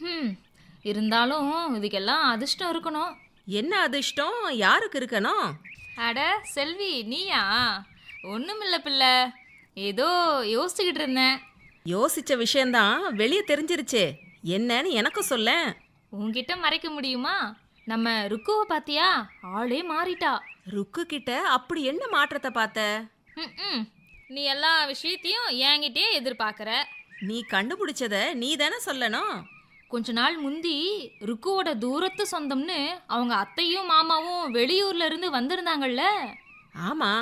ஹம், இருந்தாலும் இதுக்கெல்லாம் அதிர்ஷ்டம் இருக்கணும். என்ன அதிர்ஷ்டம்? யாருக்கு இருக்கணும் அட செல்வி நீயா? ஒண்ணுமில்ல பிள்ளை. ஏதோ யோசிச்சுக்கிட்டு இருந்தேன். யோசிச்ச விஷயம்தான் வெளியே தெரிஞ்சிருச்சே. என்னன்னு எனக்கும் சொல்ல உன்கிட்ட மறைக்க முடியுமா? நம்ம ருக்குவை பாத்தியா? ஆளே மாறிட்டா. ருக்கு கிட்ட அப்படி என்ன மாற்றத்தை பார்த்த? ம் நீ எல்லா விஷயத்தையும் என்கிட்டயே எதிர்பார்க்குற. நீ கண்டுபிடிச்சத நீ தானே சொல்லணும். கொஞ்ச நாள் முந்தி ருக்குவோட தூரத்து சொந்தம்னு அவங்க அத்தையும் மாமாவும் வெளியூர்ல இருந்து வந்திருந்தாங்கல்ல? ஆமா.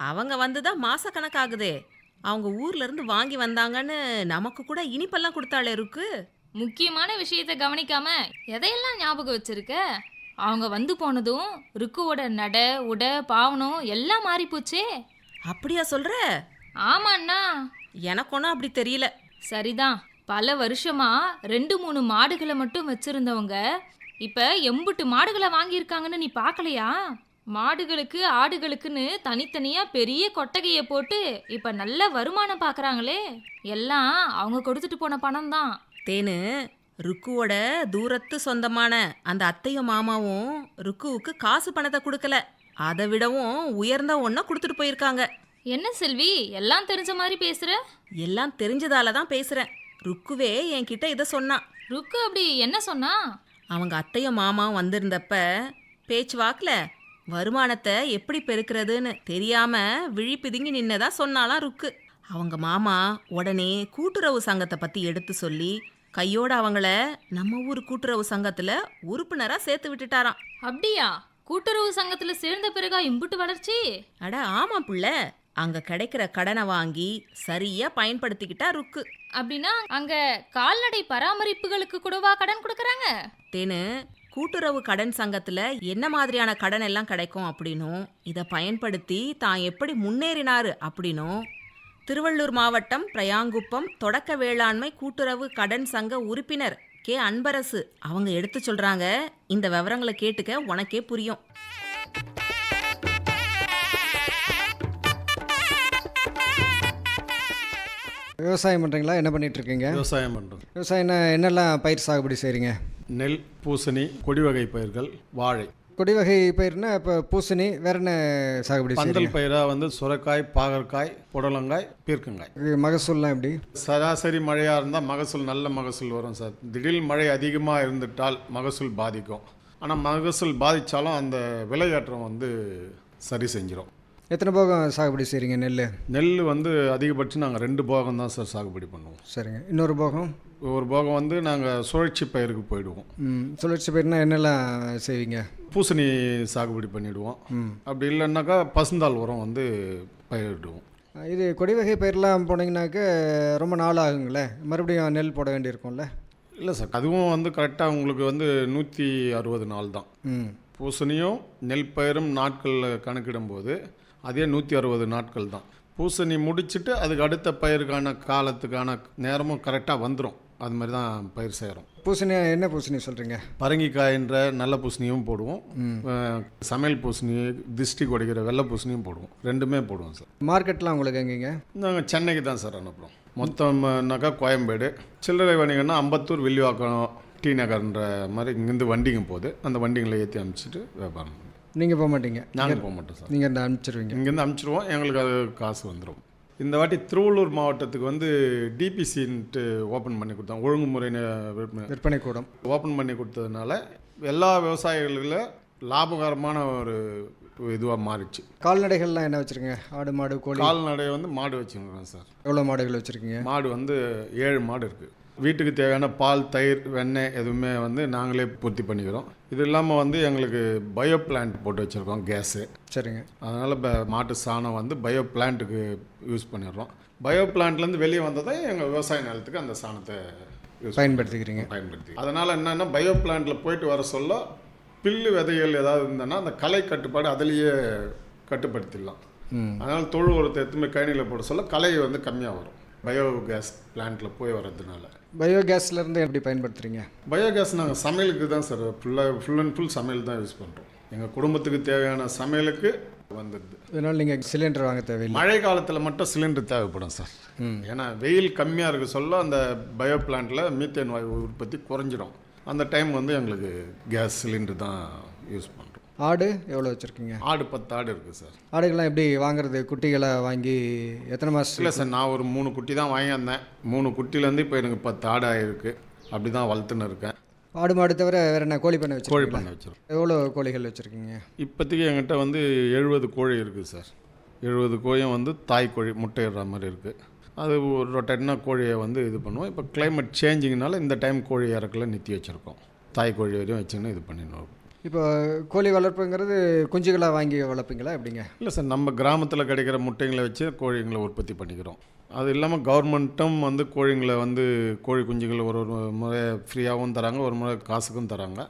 அவங்க வந்துதான் மாசக்கணக்காகுதே அவங்க ஊர்ல இருந்து வாங்கி வந்தாங்கன்னு நமக்கு கூட இனிப்பெல்லாம் கொடுத்தாளே ருக்கு. முக்கியமான விஷயத்தை கவனிக்காம எதையெல்லாம் ஞாபகம் வச்சிருக்க? அவங்க வந்து போனதும் ருக்குவோட நட உட பாவனம் எல்லாம் மாறி போச்சே அப்படியா சொல்ற? ஆமாண்ணா. எனக்கு ஒன்றும் அப்படி தெரியல. சரிதான். பல வருஷமா ரெண்டு மூணு மாடுகளை மட்டும் வச்சிருந்தவங்க இப்ப எம்புட்டு மாடுகளை வாங்கியிருக்காங்கன்னு நீ பார்க்கலையா? மாடுகளுக்கு ஆடுகளுக்குன்னு தனித்தனியா பெரிய கொட்டகையை போட்டு இப்ப நல்ல வருமானம் பார்க்கறாங்களே எல்லாம் அவங்க கொடுத்துட்டு போன பணம் தான் தேனு ருக்குவோட தூரத்து சொந்தமான அந்த அத்தையும் மாமாவும் ருக்குவுக்கு காசு பணத்தை கொடுக்கல. அதை விடவும் உயர்ந்த ஒன்றை கொடுத்துட்டு போயிருக்காங்க. என்ன செல்வி எல்லாம் தெரிஞ்ச மாதிரி பேசுற? எல்லாம் தெரிஞ்சதால தான் பேசுகிறேன் ருக்குவே என்கிட்ட இதை சொன்னான் ருக்கு அப்படி என்ன சொன்னா? அவங்க அத்தையும் மாமாவும் வந்திருந்தப்ப பேச்சு வாக்கில் வருமானத்தை எப்படி பெருக்கிறதுன்னு தெரியாம விழி பிதுங்கி நின்னதா சொன்னாலாம் ருக்கு. அவங்க மாமா உடனே கூட்டுறவு சங்கத்தை பத்தி எடுத்து சொல்லி கையோட அவங்கள நம்ம ஊர் கூட்டுறவு சங்கத்துல உறுப்பினரா சேர்த்து விட்டுட்டாராம். அப்படியா? கூட்டுறவு சங்கத்துல சேர்ந்த பிறகா இம்புட்டு வளர்ச்சி? அட ஆமா புள்ள. அங்க கிடைக்கிற கடனை வாங்கி சரியா பயன்படுத்திக்கிட்டா ருக்கு. அப்படின்னா அங்க கால்நடை பராமரிப்புகளுக்கு கூடவா கடன் கொடுக்கறாங்க? தேனு கூட்டுறவு கடன் சங்கத்துல என்ன மாதிரியான கடன் எல்லாம் கிடைக்கும் அப்படின்னும் இதை பயன்படுத்தி தான் எப்படி முன்னேறினாரு அப்படின்னும் திருவள்ளூர் மாவட்டம் பிரயாங்குப்பம் தொடக்க வேளாண்மை கூட்டுறவு கடன் சங்க உறுப்பினர் கே. அன்பரசு. அவங்க எடுத்து சொல்றாங்க. இந்த விவரங்களை கேட்டுக்க உனக்கே புரியும். விவசாயம் பண்ணுறீங்களா என்ன பண்ணிட்டு இருக்கீங்க விவசாயம் பண்ணுறது விவசாயம் என்ன என்னெல்லாம் பயிர் சாகுபடி செய்கிறீங்க நெல் பூசணி கொடி வகை பயிர்கள் வாழை. கொடி வகை பயிர்னா இப்போ பூசணி வேற என்ன சாகுபடி பந்தல் பயிராக வந்து சுரைக்காய் பாகற்காய் புடலங்காய் பீர்க்கங்காய். இது மகசூல்லாம் எப்படி? சராசரி மழையாக இருந்தால் மகசூல் நல்ல மகசூல் வரும் சார். திடீர் மழை அதிகமாக இருந்துட்டால் மகசூல் பாதிக்கும். ஆனால் மகசூல் பாதித்தாலும் அந்த விலையேற்றம் வந்து சரி செஞ்சிடும் எத்தனை போகம் சாகுபடி செய்கிறீங்க நெல் நெல் வந்து அதிகபட்சம் நாங்கள் ரெண்டு போகம் தான் சார் சாகுபடி பண்ணுவோம். சரிங்க. இன்னொரு போகம்? ஒரு போகம் வந்து நாங்கள் சுழற்சி பயிருக்கு போயிடுவோம். ம், சுழற்சி பயிர்னா என்னெல்லாம் செய்வீங்க? பூசணி சாகுபடி பண்ணிவிடுவோம் அப்படி இல்லைன்னாக்கா பசுந்தாள் உரம் வந்து பயிரிடுவோம். இது கொடி வகை பயிரெலாம் போனீங்கன்னாக்க ரொம்ப நாள் ஆகுங்களே மறுபடியும் நெல் போட வேண்டியிருக்கும்ல? இல்லை சார் அதுவும் வந்து கரெக்டாக உங்களுக்கு வந்து நூற்றி அறுபது நாள் தான். ம். பூசணியும் நெல் பயிரும் நாட்களில் கணக்கிடும்போது அதே நூற்றி அறுபது நாட்கள் தான். பூசணி முடிச்சுட்டு அதுக்கு அடுத்த பயிருக்கான காலத்துக்கான நேரமும் கரெக்டாக வந்துடும் அது மாதிரி தான் பயிர் செய்கிறோம். பூசணி என்ன பூசணி சொல்கிறீங்க பரங்கிக்காயின்ற நல்ல பூசணியும் போடுவோம். சமையல் பூசணி திஷ்டி கொடைக்கிற வெள்ளை பூசணியும் போடுவோம். ரெண்டுமே போடுவோம் சார். மார்க்கெட்லாம் உங்களுக்கு எங்கேங்க? நாங்கள் சென்னைக்கு தான் சார் அனுப்புகிறோம் மொத்தம்னாக்கா கோயம்பேடு. சில்லறை வணிகம்னா அம்பத்தூர் வில்லிவாக்கம் டி நகர்ன்ற மாதிரி இங்கேருந்து வண்டிங்க போகுது. அந்த வண்டிங்களை ஏற்றி அனுப்பிச்சிட்டு வியாபாரம். நீங்கள் போக மாட்டீங்க. நாங்கள் போக மாட்டோம் சார். நீங்கள் அனுப்பிச்சிருவீங்க. இங்கேருந்து அனுப்பிச்சிருவோம். எங்களுக்கு அது காசு வந்துடும் இந்த வாட்டி திருவள்ளூர் மாவட்டத்துக்கு வந்து டிபிசின்ட்டு ஓப்பன் பண்ணி கொடுத்தோம். ஒழுங்குமுறை விற்பனை. கூடம். ஓப்பன் பண்ணி கொடுத்ததுனால எல்லா விவசாயிகளில் லாபகரமான ஒரு இதுவாக மாறிச்சு. கால்நடைகள்லாம் என்ன வச்சுருக்கீங்க? ஆடு மாடு கோழி? கால்நடை வந்து மாடு வச்சுருக்கோம் சார். எவ்வளோ மாடுகள் வச்சுருக்கீங்க? மாடு வந்து ஏழு மாடு இருக்குது வீட்டுக்கு தேவையான பால் தயிர் வெண்ணெய் எதுவுமே வந்து நாங்களே பூர்த்தி பண்ணிக்கிறோம். இது இல்லாமல் வந்து எங்களுக்கு பயோ பிளான்ட் போட்டு வச்சுருக்கோம் கேஸு. சரிங்க. அதனால் இப்போ மாட்டு சாணம் வந்து பயோ பிளான்ட்டுக்கு யூஸ் பண்ணிடுறோம். பயோ பிளான்ட்லேருந்து வெளியே வந்ததை எங்கள் விவசாய நிலத்துக்கு அந்த சாணத்தை பயன்படுத்திக்கிறீங்க. பயன்படுத்தி அதனால் என்னென்னா பயோ பிளான்ட்டில் போயிட்டு வர சொல்ல பில்லு விதைகள் ஏதாவது இருந்ததுன்னா அந்த களை கட்டுப்பாடு அதிலேயே கட்டுப்படுத்திடலாம். அதனால் தொழு உரத்தை எத்துமே கழனியில் போட சொல்ல களை வந்து கம்மியாக வரும். பயோ கேஸ் பிளான்ட்டில் போய் வர்றதுனால. பயோகேஸ்லேருந்து எப்படி பயன்படுத்துகிறீங்க பயோகேஸ் நாங்கள் சமையலுக்கு தான் சார் ஃபுல்லாக ஃபுல் அண்ட் ஃபுல் சமையல் தான் யூஸ் பண்ணுறோம் எங்கள் குடும்பத்துக்கு தேவையான சமையலுக்கு வந்துடுது இதனால் நீங்கள் சிலிண்டர் வாங்க தேவையில்லை. மழை காலத்தில் மட்டும் சிலிண்டர் தேவைப்படும் சார். ஏன்னா வெயில் கம்மியாக இருக்க சொல்ல அந்த பயோ பிளான்ட்டில் மீத்தேன் வாயு உற்பத்தி குறைஞ்சிடும் அந்த டைம் வந்து எங்களுக்கு கேஸ் சிலிண்டர் தான் யூஸ் பண்ணுறோம் ஆடு எவ்வளோ வச்சுருக்கீங்க? ஆடு பத்து ஆடு இருக்குது சார். ஆடுகள்லாம் எப்படி வாங்குறது? குட்டிகளை வாங்கி எத்தனை மாதம் இல்லை சார் நான் ஒரு மூணு குட்டி தான் வாங்கியிருந்தேன். மூணு குட்டிலேருந்து இப்போ எனக்கு பத்து ஆடு ஆகிருக்கு அப்படி தான் வளர்த்துன்னு இருக்கேன். ஆடு மாடு தவிர வேறு என்ன? கோழி பண்ணை கோழி வச்சுருக்கீங்க பண்ணை வச்சிருக்கோம். எவ்வளோ கோழிகள் வச்சுருக்கீங்க? இப்போதைக்கு என்கிட்ட வந்து எழுபது கோழி இருக்குது சார். எழுபது கோழியும் வந்து தாய் கோழி முட்டையிடுற மாதிரி இருக்குது அது ஒரு ரொட்டேட்னா கோழியை வந்து இது பண்ணுவோம். இப்போ climate சேஞ்சிங்னால இந்த டைம் கோழி இறக்கல நிறுத்தி வச்சுருக்கோம். தாய் கோழி வரையும் வச்சுன்னு இது பண்ணிடணும் இப்போ கோழி வளர்ப்புங்கிறது குஞ்சுகளாக வாங்கி வளர்ப்பீங்களா எப்படிங்க? இல்லை சார் நம்ம கிராமத்தில் கிடைக்கிற முட்டைங்களை வச்சு கோழிங்களை உற்பத்தி பண்ணிக்கிறோம். அது இல்லாமல் கவர்மெண்ட்டும் வந்து கோழிங்களை வந்து கோழி குஞ்சுகளை ஒரு ஒரு முறை ஃப்ரீயாகவும் தராங்க ஒரு முறை காசுக்கும் தராங்க.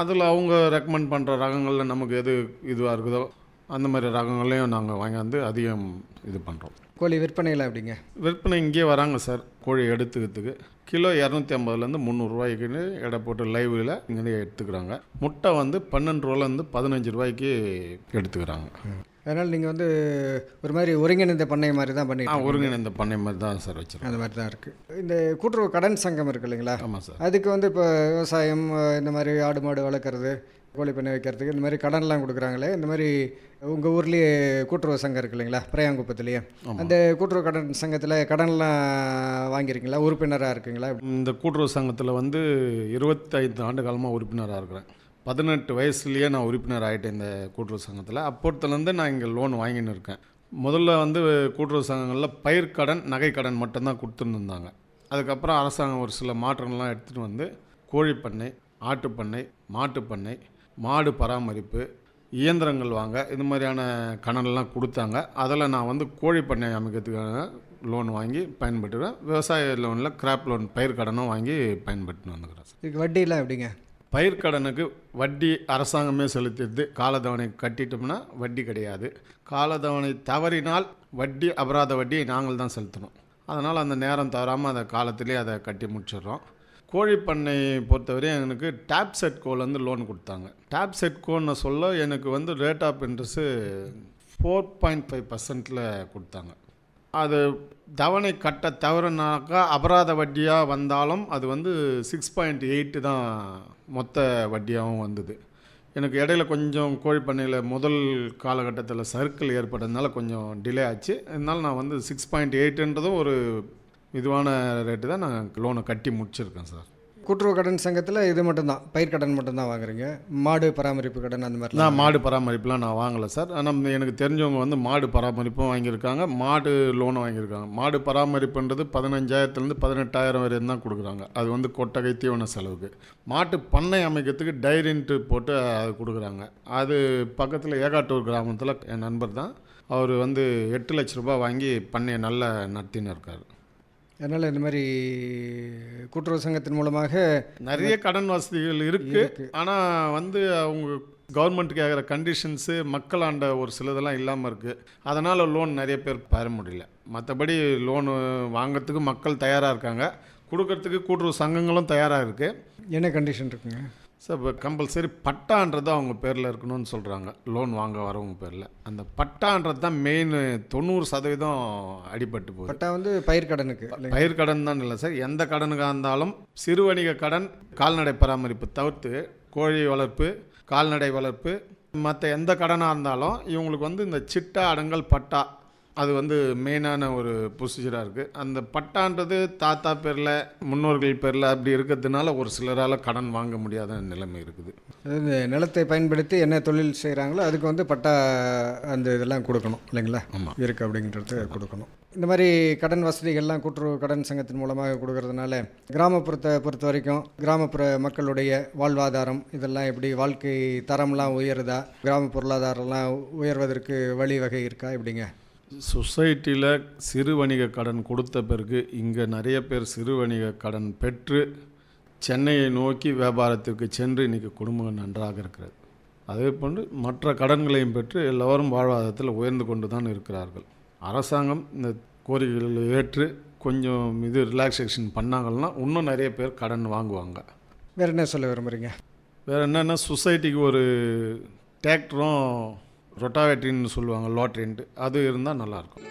அதில் அவங்க ரெக்கமெண்ட் பண்ணுற ரகங்களில் நமக்கு எது இதுவாக இருக்குதோ அந்த மாதிரி ரகங்களையும் நாங்கள் வாங்கியாந்து அதிகம் இது பண்ணுறோம் கோழி விற்பனையில் எப்படிங்க? விற்பனை இங்கேயே வராங்க சார் கோழி எடுத்துக்கிறதுக்கு. கிலோ இரநூத்தி ஐம்பதுலேருந்து முந்நூறுரூவாய்க்குன்னு எடை போட்டு லைவில் இங்கே எடுத்துக்கிறாங்க. முட்டை வந்து பன்னெண்டு ரூபாலேருந்து பதினஞ்சு ரூபாய்க்கு எடுத்துக்கிறாங்க. அதனால் நீங்கள் வந்து ஒரு மாதிரி ஒருங்கிணைந்த பண்ணை மாதிரி தான் பண்ணிட்டு ஒருங்கிணைந்த பண்ணை மாதிரி தான் சார் வச்சுருக்கோம். அந்த மாதிரி தான் இருக்குது இந்த கூட்டுறவு கடன் சங்கம் இருக்கு இல்லைங்களா? ஆமாம் சார். அதுக்கு வந்து இப்போ விவசாயம் இந்த மாதிரி ஆடு மாடு வளர்க்குறது கோழி பண்ணை வைக்கிறதுக்கு இந்த மாதிரி கடன்லாம் கொடுக்குறாங்களே இந்த மாதிரி உங்கள் ஊர்லேயே கூட்டுறவு சங்கம் இருக்கு இல்லைங்களா? பிரயாங்குப்பத்துலேயே அந்த கூட்டுறவு கடன் சங்கத்தில் கடன்லாம் வாங்கியிருக்கீங்களா உறுப்பினராக இருக்குங்களா? இந்த கூட்டுறவு சங்கத்தில் வந்து இருபத்தைந்து ஆண்டு காலமாக உறுப்பினராக இருக்கிறேன். பதினெட்டு வயசுலேயே நான் உறுப்பினர் ஆகிட்டேன் இந்த கூட்டுறவு சங்கத்தில். அப்போத்துலேருந்து நான் இங்கே லோன் வாங்கின்னு இருக்கேன். முதல்ல வந்து கூட்டுறவு சங்கங்களில் பயிர்க்கடன் நகைக்கடன் மட்டும்தான் கொடுத்துருந்தாங்க அதுக்கப்புறம் அரசாங்கம் ஒரு சில மாற்றங்கள்லாம் எடுத்துகிட்டு வந்து கோழிப்பண்ணை ஆட்டுப்பண்ணை மாட்டுப்பண்ணை மாடு பராமரிப்பு இயந்திரங்கள் வாங்க இது மாதிரியான கடன்லாம் கொடுத்தாங்க. அதில் நான் வந்து கோழி பண்ணை அமைக்கிறதுக்காக லோன் வாங்கி பயன்பட்டுக்கிறேன் விவசாய லோனில் கிராப் லோன் பயிர் கடனும் வாங்கி பயன்பட்டு வந்துக்கிறேன் இதுக்கு வட்டிலாம் எப்படிங்க? பயிர்க்கடனுக்கு வட்டி அரசாங்கமே செலுத்திடுது காலதவணை கட்டிட்டோம்னா வட்டி கிடையாது. காலதவணை தவறினால் வட்டி அபராத வட்டியை நாங்கள் தான் செலுத்தணும். அதனால் அந்த நேரம் தவறாமல் அதை காலத்திலே அதை கட்டி முடிச்சிடுறோம். கோழி பண்ணை பொறுத்தவரை எனக்கு டேப் செட் கோலேருந்து லோன் கொடுத்தாங்க. டேப் செட் கோன்னு சொல்ல எனக்கு வந்து rate of interest four point five பர்சன்ட்டில் கொடுத்தாங்க. அது தவணை கட்ட தவறுனாக்கா அபராத வட்டியாக வந்தாலும் அது வந்து சிக்ஸ் பாயிண்ட் எயிட்டு தான் மொத்த வட்டியாகவும் வந்தது. எனக்கு இடையில கொஞ்சம் கோழி பண்ணையில் முதல் காலகட்டத்தில் சர்க்கிள் ஏற்பட்டதுனால கொஞ்சம் டிலே ஆச்சு. இருந்தாலும் நான் வந்து சிக்ஸ் பாயிண்ட் எயிட்டுன்றதும் ஒரு இதுவான ரேட்டு தான் நான் லோனை கட்டி முடிச்சிருக்கேன் சார். கூட்டுறவு கடன் சங்கத்தில் இது மட்டும்தான். பயிர் கடன் மட்டும்தான் வாங்குறீங்க. மாடு பராமரிப்பு கடன் அந்த மாதிரிலாம் நான் மாடு பராமரிப்புலாம் நான் வாங்கலை சார். ஆனால் எனக்கு தெரிஞ்சவங்க வந்து மாடு பராமரிப்பும் வாங்கியிருக்காங்க மாடு லோனும் வாங்கியிருக்காங்க. மாடு பராமரிப்புன்றது பதினஞ்சாயிரத்துலேருந்து பதினெட்டாயிரம் வரையும் தான் கொடுக்குறாங்க. அது வந்து கொட்டகை தீவன செலவுக்கு. மாட்டு பண்ணை அமைக்கிறதுக்கு டைரின்ட்டு போட்டு அது கொடுக்குறாங்க. அது பக்கத்தில் ஏகாட்டூர் கிராமத்தில் என் நண்பர் தான். அவர் வந்து எட்டு லட்ச ரூபாய் வாங்கி பண்ணையை நல்லா நடத்தின்னு இருக்கார். அதனால் இந்த மாதிரி கூட்டுறவு சங்கத்தின் மூலமாக நிறைய கடன் வசதிகள் இருக்கு. ஆனால் வந்து அவங்க கவர்மெண்ட் கேட்குற கண்டிஷன்ஸு மக்களாண்ட ஒரு சிலதெல்லாம் இல்லாமல் இருக்குது அதனால் லோன் நிறைய பேர் பெற முடியல. மற்றபடி லோனு வாங்கிறதுக்கு மக்கள் தயாராக இருக்காங்க. கொடுக்கறதுக்கு கூட்டுறவு சங்கங்களும் தயாராக இருக்குது என்ன கண்டிஷன் இருக்குங்க? சார் இப்போ கம்பல்சரி பட்டான்றது அவங்க பேரில் இருக்கணும்னு சொல்கிறாங்க லோன் வாங்க வரவங்க பேரில். அந்த பட்டான்றது தான் மெயின் தொண்ணூறு சதவீதம் அடிபட்டு போகுது. பட்டா வந்து பயிர் கடனுக்கு. இல்லைங்க பயிர் கடன் தான் இல்லை சார். எந்த கடனுக்காக இருந்தாலும் சிறு வணிக கடன் கால்நடை பராமரிப்பு தவிர்த்து கோழி வளர்ப்பு கால்நடை வளர்ப்பு மற்ற எந்த கடனாக இருந்தாலும் இவங்களுக்கு வந்து இந்த சிட்டா அடங்கல் பட்டா அது வந்து மெயினான ஒரு ப்ரொசீஜராக இருக்குது அந்த பட்டான்றது தாத்தா பேரில் முன்னோர்கள் பேரில் அப்படி இருக்கிறதுனால ஒரு சிலரால் கடன் வாங்க முடியாத நிலைமை இருக்குது. அதாவது நிலத்தை பயன்படுத்தி என்ன தொழில் செய்கிறாங்களோ அதுக்கு வந்து பட்டா அந்த இதெல்லாம் கொடுக்கணும் இல்லைங்களா? ஆமா. இருக்குது அப்படிங்கிறது கொடுக்கணும். இந்த மாதிரி கடன் வசதிகள்லாம் கூட்டுறவு கடன் சங்கத்தின் மூலமாக கொடுக்கறதுனால கிராமப்புறத்தை பொறுத்த வரைக்கும் கிராமப்புற மக்களுடைய வாழ்வாதாரம் இதெல்லாம் எப்படி வாழ்க்கை தரம்லாம் உயருதா கிராம பொருளாதாரம்லாம் உயர்வதற்கு வழிவகை இருக்கா எப்படிங்க? சொசைட்டியில் சிறு வணிக கடன் கொடுத்த பிறகு இங்கே நிறைய பேர் சிறு வணிக கடன் பெற்று சென்னையை நோக்கி வியாபாரத்திற்கு சென்று இன்றைக்கி குடும்பம் நன்றாக இருக்கிறது. அதே போன்று மற்ற கடன்களையும் பெற்று எல்லோரும் வாழ்வாதாரத்தில் உயர்ந்து கொண்டு தான் இருக்கிறார்கள். அரசாங்கம் இந்த கோரிக்கைகளை ஏற்று கொஞ்சம் இது ரிலாக்ஸேஷன் பண்ணாங்கன்னா இன்னும் நிறைய பேர் கடன் வாங்குவாங்க. வேறு என்ன சொல்ல விரும்புகிறீங்க வேறு என்னென்னா சொசைட்டிக்கு ஒரு டிராக்டரும் ரொட்டாவேட்ரின்னு சொல்லுவாங்க லாட்ரின்ட்டு அது இருந்தால் நல்லாயிருக்கும்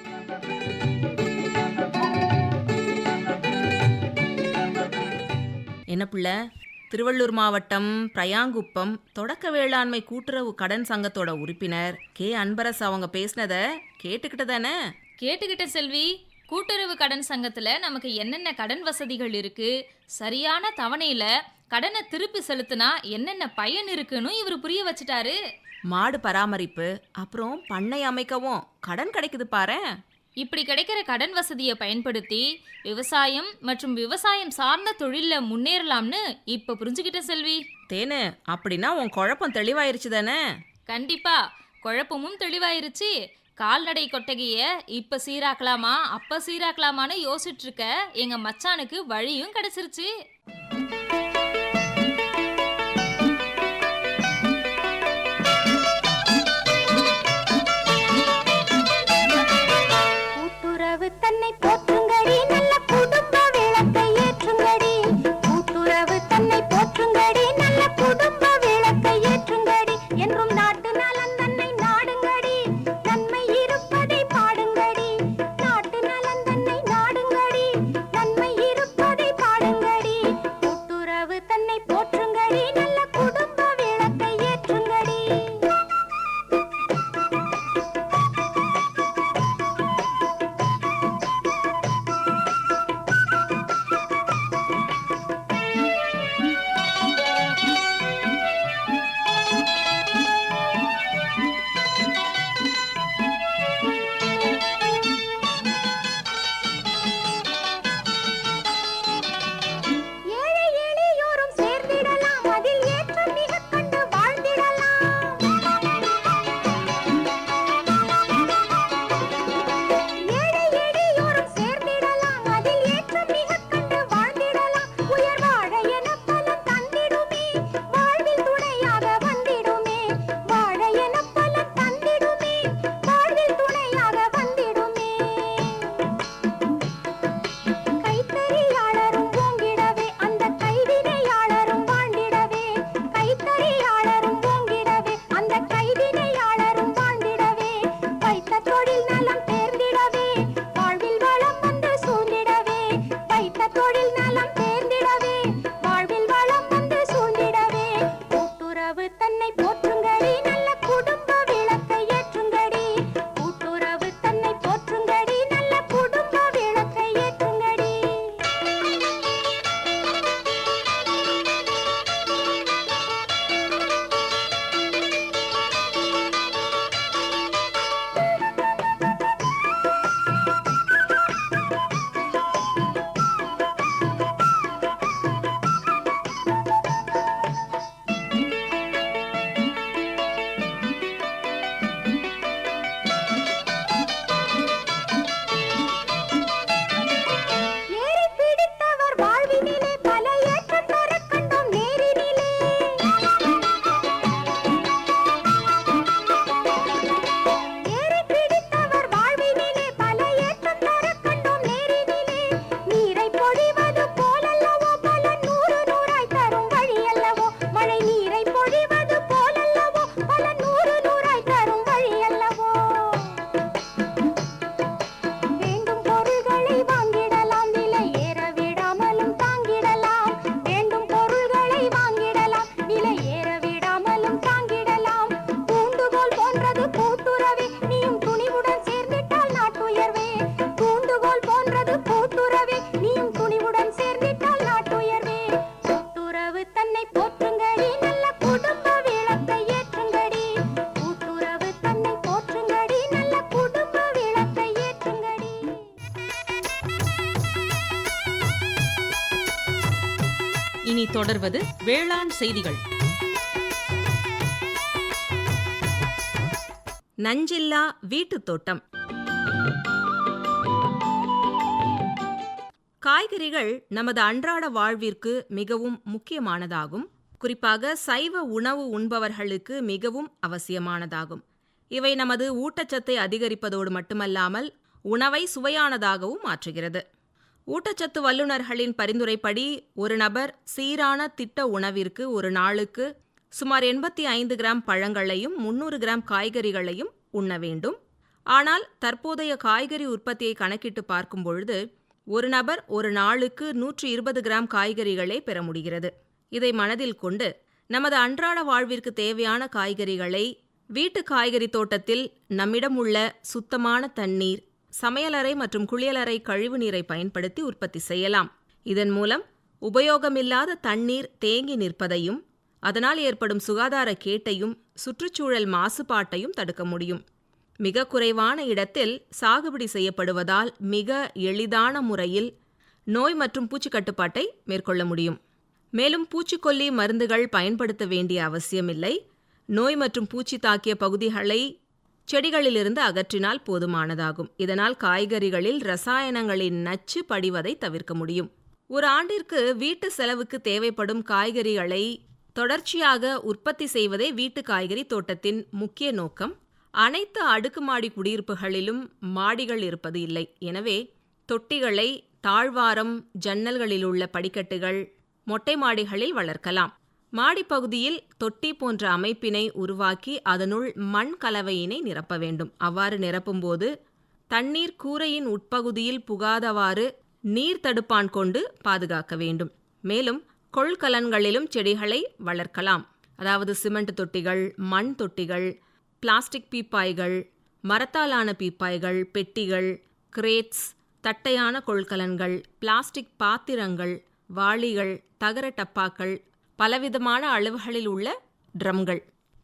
என்ன பிள்ளை? திருவள்ளூர் மாவட்டம் பிரயாங்குப்பம் தொடக்க வேளாண்மை கூட்டுறவு கடன் சங்கத்தோட உறுப்பினர் கே. அன்பரசு அவங்க பேசினத கேட்டுக்கிட்டு தானே? கேட்டுக்கிட்ட செல்வி கூட்டுறவு கடன் சங்கத்துல நமக்கு என்னென்ன கடன் வசதிகள் இருக்கு? சரியான தவணையில கடனை திருப்பி செலுத்தினா என்னென்ன பயன் இருக்குன்னு இவர் புரிய வச்சுட்டாரு. மாடு பராமரிப்பு அப்புறம் பண்ணை அமைக்கவும். கடன் கிடைக்குது பாரேன் இப்படி கிடைக்கிற கடன் வசதியை பயன்படுத்தி விவசாயம் மற்றும் விவசாயம் சார்ந்த தொழில்ல முன்னேறலாம்னு இப்ப புரிஞ்சுக்கிட்ட செல்வி. தேனு அப்படின்னா உன் குழப்பம் தெளிவாயிருச்சு தானே? கண்டிப்பா. குழப்பமும் தெளிவாயிருச்சு. கால்நடை கொட்டகைய இப்ப சீராக்கலாமா அப்ப சீராக்கலாமான்னு யோசிச்சுட்டு இருக்க எங்க மச்சானுக்கு வழியும் கிடைச்சிருச்சு. வேளாண் செய்திகள். நஞ்சில்லா வீட்டுத் தோட்டம். காய்கறிகள் நமது அன்றாட வாழ்விற்கு மிகவும் முக்கியமானதாகும். குறிப்பாக சைவ உணவு உண்பவர்களுக்கு மிகவும் அவசியமானதாகும். இவை நமது ஊட்டச்சத்தை அதிகரிப்பதோடு மட்டுமல்லாமல் உணவை சுவையானதாகவும் மாற்றுகிறது. ஊட்டச்சத்து வல்லுநர்களின் பரிந்துரைப்படி ஒரு நபர் சீரான திட்ட உணவிற்கு ஒரு நாளுக்கு சுமார் எண்பத்தி ஐந்து கிராம் பழங்களையும் முன்னூறு கிராம் காய்கறிகளையும் உண்ண வேண்டும். ஆனால் தற்போதைய காய்கறி உற்பத்தியை கணக்கிட்டு பார்க்கும் பொழுது ஒரு நபர் ஒரு நாளுக்கு நூற்றி இருபது கிராம் காய்கறிகளே பெற முடிகிறது. இதை மனதில் கொண்டு நமது அன்றாட வாழ்விற்கு தேவையான காய்கறிகளை வீட்டு காய்கறி தோட்டத்தில் நம்மிடம் உள்ள சுத்தமான தண்ணீர் சமையலறை மற்றும் குளியலறை கழிவு நீரை பயன்படுத்தி உற்பத்தி செய்யலாம். இதன் மூலம் உபயோகமில்லாத தண்ணீர் தேங்கி நிற்பதையும் அதனால் ஏற்படும் சுகாதார கேட்டையும் சுற்றுச்சூழல் மாசுபாட்டையும் தடுக்க முடியும். மிக குறைவான இடத்தில் சாகுபடி செய்யப்படுவதால் மிக எளிதான முறையில் நோய் மற்றும் பூச்சி கட்டுப்பாட்டை மேற்கொள்ள முடியும். மேலும் பூச்சிக்கொல்லி மருந்துகள் பயன்படுத்த வேண்டிய அவசியமில்லை. நோய் மற்றும் பூச்சி தாக்கிய பகுதிகளை செடிகளிலிருந்து அகற்றினால் போதுமானதாகும். இதனால் காய்கறிகளில் ரசாயனங்களின் நச்சு படிவதை தவிர்க்க முடியும். ஒரு ஆண்டிற்கு வீட்டு செலவுக்கு தேவைப்படும் காய்கறிகளை தொடர்ச்சியாக உற்பத்தி செய்வதே வீட்டு காய்கறி தோட்டத்தின் முக்கிய நோக்கம். அனைத்து அடுக்குமாடி குடியிருப்புகளிலும் மாடிகள் இருப்பது இல்லை. எனவே தொட்டிகளை தாழ்வாரம் ஜன்னல்களில் உள்ள படிக்கட்டுகள் மொட்டை மாடிகளில் வளர்க்கலாம். மாடிப்பகுதியில் தொட்டி போன்ற அமைப்பினை உருவாக்கி அதனுள் மண் கலவையினை நிரப்ப வேண்டும். அவ்வாறு நிரப்பும்போது தண்ணீர் கூரையின் உட்பகுதியில் புகாதவாறு நீர் தடுப்பான் கொண்டு பாதுகாக்க வேண்டும். மேலும் கொள்கலன்களிலும் செடிகளை வளர்க்கலாம். அதாவது சிமெண்ட் தொட்டிகள் மண் தொட்டிகள் பிளாஸ்டிக் பீப்பாய்கள் மரத்தாலான பீப்பாய்கள் பெட்டிகள் கிரேட்ஸ் தட்டையான கொள்கலன்கள் பிளாஸ்டிக் பாத்திரங்கள் வாளிகள் தகர டப்பாக்கள் பலவிதமான அளவுகளில் உள்ள ட்ரம்கள்.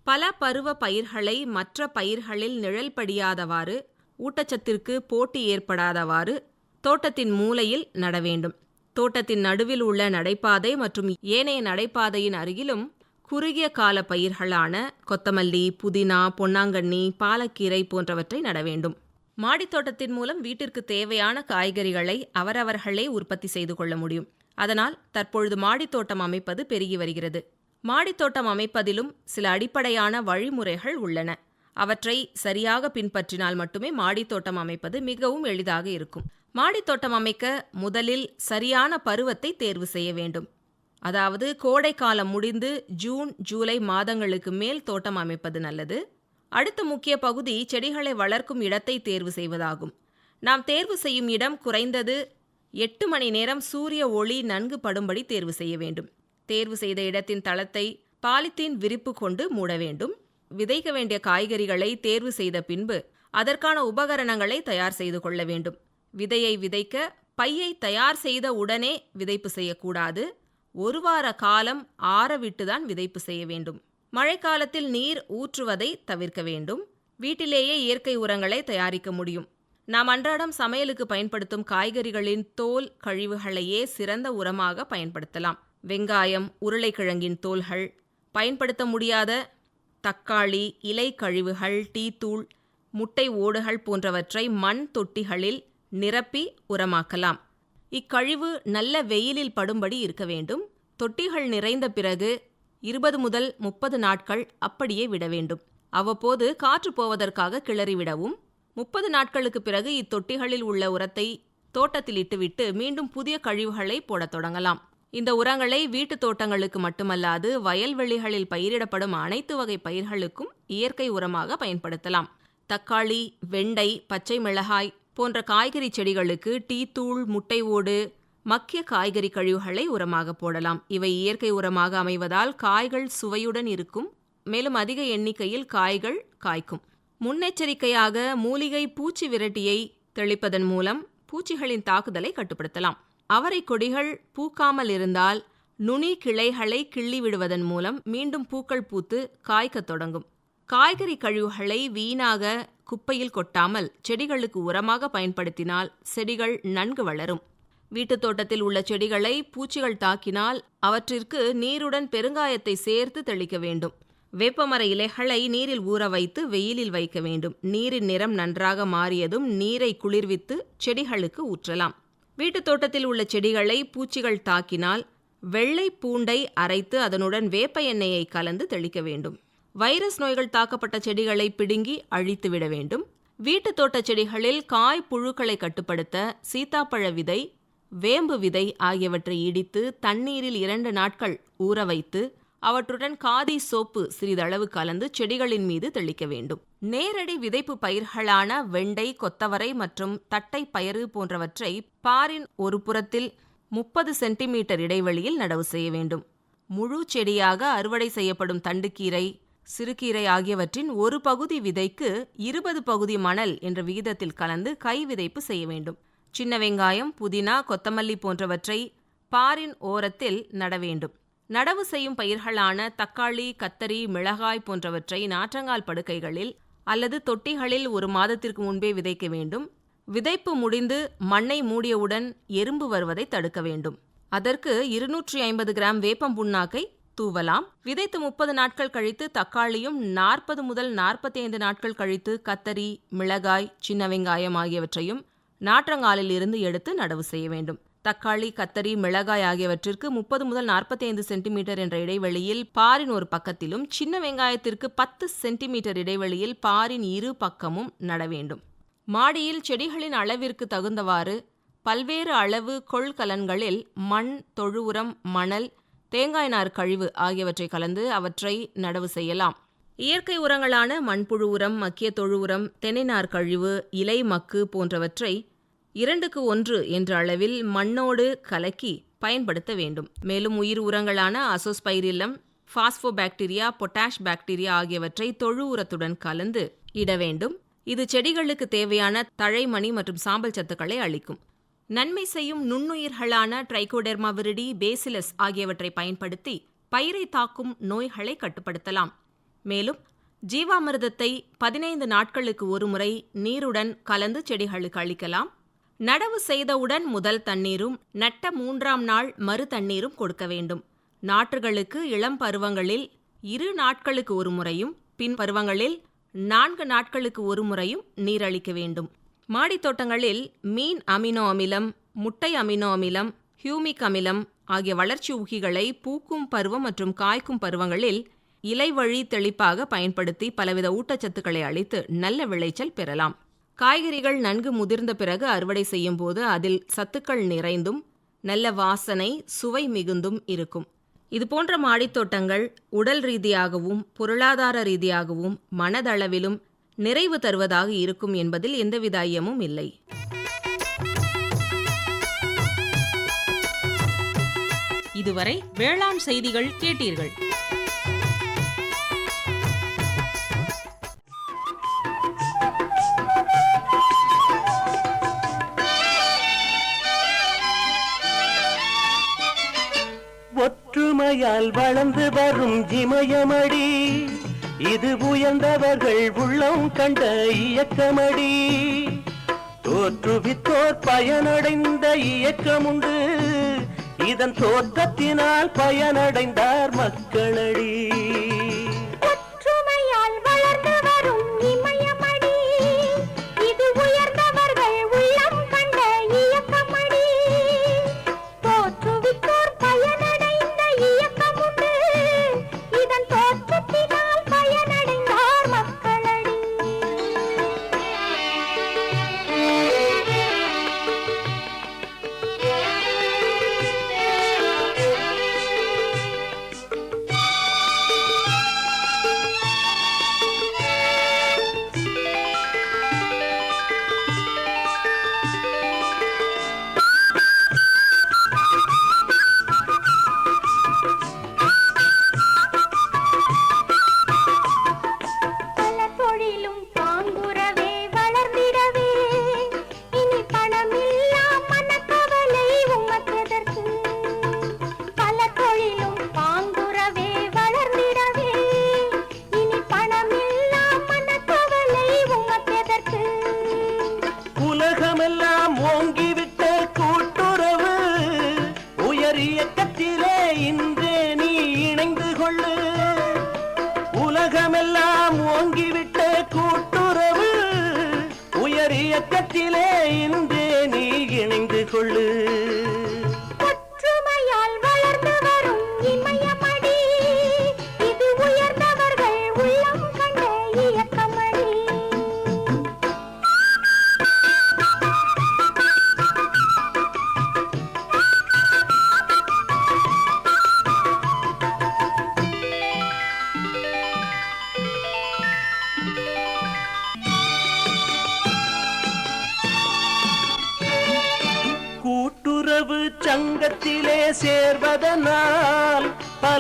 பல பருவ பயிர்களை மற்ற பயிர்களில் நிழல் படியாதவாறு ஊட்டச்சத்திற்கு போட்டி ஏற்படாதவாறு தோட்டத்தின் மூலையில் நட வேண்டும். தோட்டத்தின் நடுவில் உள்ள நடைபாதை மற்றும் ஏனைய நடைபாதையின் அருகிலும் குறுகிய கால பயிர்களான கொத்தமல்லி புதினா பொன்னாங்கண்ணி பாலக்கீரை போன்றவற்றை நட வேண்டும். மாடித்தோட்டத்தின் மூலம் வீட்டிற்கு தேவையான காய்கறிகளை அவரவர்களே உற்பத்தி செய்து கொள்ள முடியும். அதனால் தற்பொழுது மாடித்தோட்டம் அமைப்பது பெருகி வருகிறது. மாடித்தோட்டம் அமைப்பதிலும் சில அடிப்படையான வழிமுறைகள் உள்ளன. அவற்றை சரியாக பின்பற்றினால் மட்டுமே மாடித்தோட்டம் அமைப்பது மிகவும் எளிதாக இருக்கும். மாடித்தோட்டம் அமைக்க முதலில் சரியான பருவத்தை தேர்வு செய்ய வேண்டும். அதாவது கோடை காலம் முடிந்து ஜூன் ஜூலை மாதங்களுக்கு மேல் தோட்டம் அமைப்பது நல்லது. அடுத்த முக்கிய பகுதி செடிகளை வளர்க்கும் இடத்தை தேர்வு செய்வதாகும். நாம் தேர்வு செய்யும் இடம் குறைந்தது எட்டு மணி நேரம் சூரிய ஒளி நன்கு படும்படி தேர்வு செய்ய வேண்டும். தேர்வு செய்த இடத்தின் தளத்தை பாலித்தீன் விரிப்பு கொண்டு மூட வேண்டும். விதைக்க வேண்டிய காய்கறிகளை தேர்வு செய்த பின்பு அதற்கான உபகரணங்களை தயார் செய்து கொள்ள வேண்டும். விதையை விதைக்க பையை தயார் செய்த உடனே விதைப்பு செய்யக்கூடாது. ஒரு வார காலம் ஆறவிட்டுதான் விதைப்பு செய்ய வேண்டும். மழைக்காலத்தில் நீர் ஊற்றுவதை தவிர்க்க வேண்டும். வீட்டிலேயே இயற்கை உரங்களை தயாரிக்க முடியும். நாம் அன்றாடம் சமையலுக்கு பயன்படுத்தும் காய்கறிகளின் தோல் கழிவுகளையே சிறந்த உரமாக பயன்படுத்தலாம். வெங்காயம் உருளைக்கிழங்கின் தோல்கள் பயன்படுத்த முடியாத தக்காளி இலை கழிவுகள் டீத்தூள் முட்டை ஓடுகள் போன்றவற்றை மண் தொட்டிகளில் நிரப்பி உரமாக்கலாம். இக்கழிவு நல்ல வெயிலில் படும்படி இருக்க வேண்டும். தொட்டிகள் நிறைந்த பிறகு இருபது முதல் முப்பது நாட்கள் அப்படியே விட வேண்டும். அவ்வப்போது காற்று போவதற்காக கிளறிவிடவும் முப்பது நாட்களுக்கு பிறகு இத்தொட்டிகளில் உள்ள உரத்தை தோட்டத்தில் இட்டுவிட்டு மீண்டும் புதிய கழிவுகளை போடத் தொடங்கலாம். இந்த உரங்களை வீட்டு தோட்டங்களுக்கு மட்டுமல்லாது வயல்வெளிகளில் பயிரிடப்படும் அனைத்து வகை பயிர்களுக்கும் இயற்கை உரமாக பயன்படுத்தலாம். தக்காளி வெண்டை பச்சை மிளகாய் போன்ற காய்கறி செடிகளுக்கு டீத்தூள் முட்டை ஓடு மக்கிய காய்கறி கழிவுகளை உரமாக போடலாம். இவை இயற்கை உரமாக அமைவதால் காய்கள் சுவையுடன் இருக்கும் மேலும் அதிக எண்ணிக்கையில் காய்கள் காய்க்கும். முன்னெச்சரிக்கையாக மூலிகை பூச்சி விரட்டியை தெளிப்பதன் மூலம் பூச்சிகளின் தாக்குதலை கட்டுப்படுத்தலாம். அவரை கொடிகள் பூக்காமல் இருந்தால் நுனி கிளைகளை கிள்ளி விடுவதன் மூலம் மீண்டும் பூக்கள் பூத்து காய்க்கத் தொடங்கும். காய்கறி கழிவுகளை வீணாக குப்பையில் கொட்டாமல் செடிகளுக்கு உரமாக பயன்படுத்தினால் செடிகள் நன்கு வளரும். வீட்டுத் தோட்டத்தில் உள்ள செடிகளை பூச்சிகள் தாக்கினால் அவற்றிற்கு நீருடன் பெருங்காயத்தை சேர்த்து தெளிக்க வேண்டும். வேப்பமர இலைகளை நீரில் ஊற வைத்து வெயிலில் வைக்க வேண்டும். நீரின் நிறம் நன்றாக மாறியதும் நீரை குளிர்வித்து செடிகளுக்கு ஊற்றலாம். வீட்டுத் தோட்டத்தில் உள்ள செடிகளை பூச்சிகள் தாக்கினால் வெள்ளை பூண்டை அரைத்து அதனுடன் வேப்ப எண்ணெயை கலந்து தெளிக்க வேண்டும். வைரஸ் நோய்கள் தாக்கப்பட்ட செடிகளை பிடுங்கி அழித்து விட வேண்டும். வீட்டுத் தோட்ட செடிகளில் காய் புழுக்களை கட்டுப்படுத்த சீத்தாப்பழ விதை வேம்பு விதை ஆகியவற்றை இடித்து தண்ணீரில் இரண்டு நாட்கள் ஊற வைத்து அவற்றுடன் காதி சோப்பு சிறிதளவு கலந்து செடிகளின் மீது தெளிக்க வேண்டும். நேரடி விதைப்பு பயிர்களான வெண்டை கொத்தவரை மற்றும் தட்டை பயறு போன்றவற்றை பாரின் ஒரு புறத்தில் முப்பது சென்டிமீட்டர் இடைவெளியில் நடவு செய்ய வேண்டும். முழு செடியாக அறுவடை செய்யப்படும் தண்டுக்கீரை சிறுகீரை ஆகியவற்றின் ஒரு பகுதி விதைக்கு இருபது பகுதி மணல் என்ற விகிதத்தில் கலந்து கை விதைப்பு செய்ய வேண்டும். சின்ன வெங்காயம் புதினா கொத்தமல்லி போன்றவற்றை பாரின் ஓரத்தில் நட வேண்டும். நடவு செய்யும் பயிர்களான தக்காளி கத்தரி மிளகாய் போன்றவற்றை நாற்றங்கால் படுக்கைகளில் அல்லது தொட்டிகளில் ஒரு மாதத்திற்கு முன்பே விதைக்க வேண்டும். விதைப்பு முடிந்து மண்ணை மூடியவுடன் எறும்பு வருவதை தடுக்க வேண்டும். அதற்கு இருநூற்றி ஐம்பது கிராம் வேப்பம் புண்ணாக்கை தூவலாம். விதைத்து முப்பது நாட்கள் கழித்து தக்காளியும் நாற்பது முதல் நாற்பத்தி ஐந்து நாட்கள் கழித்து கத்தரி மிளகாய் சின்ன வெங்காயம் ஆகியவற்றையும் நாற்றங்காலில் இருந்து எடுத்து நடவு செய்ய வேண்டும். தக்காளி கத்தரி மிளகாய் ஆகியவற்றிற்கு முப்பது முதல் நாற்பத்தி ஐந்து சென்டிமீட்டர் என்ற இடைவெளியில் பாரின் ஒரு பக்கத்திலும் சின்ன வெங்காயத்திற்கு பத்து சென்டிமீட்டர் இடைவெளியில் பாரின் இரு பக்கமும் நட வேண்டும். மாடியில் செடிகளின் அளவிற்கு தகுந்தவாறு பல்வேறு அளவு கொள்கலன்களில் மண் தொழு உரம் மணல் தேங்காய் நார் கழிவு ஆகியவற்றை கலந்து அவற்றை நடவு செய்யலாம். இயற்கை உரங்களான மண்புழு உரம் மக்கிய தொழு உரம் தென்னை நார் கழிவு இலை மக்கு போன்றவற்றை இரண்டுக்கு ஒன்று என்ற அளவில் மண்ணோடு கலக்கி பயன்படுத்த வேண்டும். மேலும் உயிர் உரங்களான அசோஸ்பைரில்லம் பாஸ்போபாக்டீரியா பொட்டாஷ் பாக்டீரியா ஆகியவற்றை தொழு உரத்துடன் கலந்து இட வேண்டும். இது செடிகளுக்கு தேவையான தழைமணி மற்றும் சாம்பல் சத்துக்களை அளிக்கும். நன்மை செய்யும் நுண்ணுயிர்களான ட்ரைகோடெர்மா விரிடி பேசிலஸ் ஆகியவற்றை பயன்படுத்தி பயிரை தாக்கும் நோய்களை கட்டுப்படுத்தலாம். மேலும் ஜீவாமிர்தத்தை பதினைந்து நாட்களுக்கு ஒருமுறை நீருடன் கலந்து செடிகளுக்கு அளிக்கலாம். நடவு செய்தவுடன் முதல் தண்ணீரும் நட்ட மூன்றாம் நாள் மறு தண்ணீரும் கொடுக்க வேண்டும். நாற்றுகளுக்கு இளம் பருவங்களில் இரு நாட்களுக்கு ஒரு முறையும் பின் பருவங்களில் நான்கு நாட்களுக்கு ஒரு முறையும் நீரளிக்க வேண்டும். மாடித் தோட்டங்களில் மீன் அமினோ அமிலம் முட்டை அமினோ அமிலம் ஹியூமிக் அமிலம் ஆகிய வளர்ச்சி ஊகிகளை பூக்கும் பருவம் மற்றும் காய்க்கும் பருவங்களில் இலை வழி தெளிப்பாக பயன்படுத்தி பலவித ஊட்டச்சத்துக்களை அளித்து நல்ல விளைச்சல் பெறலாம். காய்கறிகள் நன்கு முதிர்ந்த பிறகு அறுவடை செய்யும் போது அதில் சத்துக்கள் நிறைந்தும் நல்ல வாசனை சுவை மிகுந்தும் இருக்கும். இதுபோன்ற மாடித்தோட்டங்கள் உடல் ரீதியாகவும் பொருளாதார ரீதியாகவும் மனதளவிலும் நிறைவு தருவதாக இருக்கும் என்பதில் எந்தவித ஐயமும் இல்லை. இதுவரை வேளாண் செய்திகள் கேட்டீர்கள். ஒற்றுமையால் வளர்ந்து வரும் இமயமடி. இது உயர்ந்தவர்கள் உள்ளம் கண்ட இயக்கமடி. தோற்றுவித்தோர் பயனடைந்த இயக்கமுண்டு. இதன் தோற்றத்தினால் பயனடைந்தார் மக்களடி.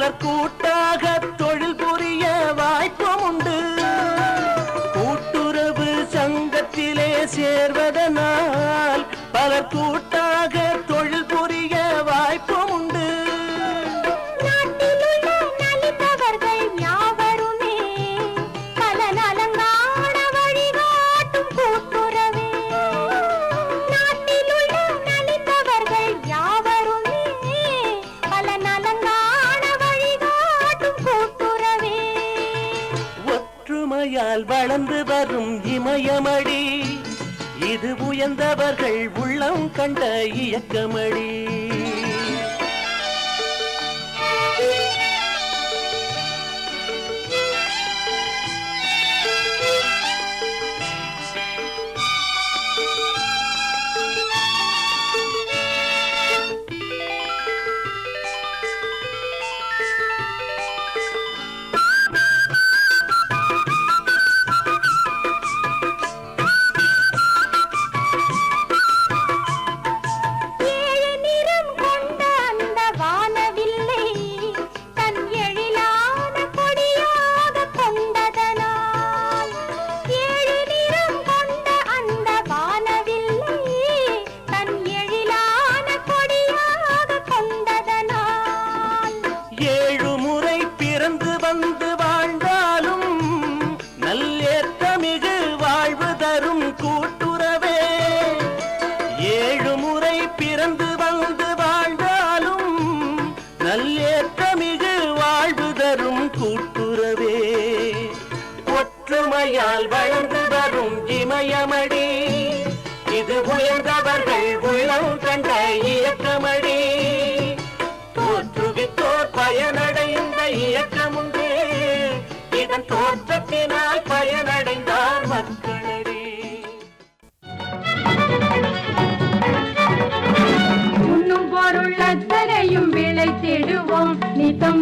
பலர் வரும் இமயமடி. இது உயர்ந்தவர்கள் உள்ளம் கண்ட இயக்கமடி. ಬಂದ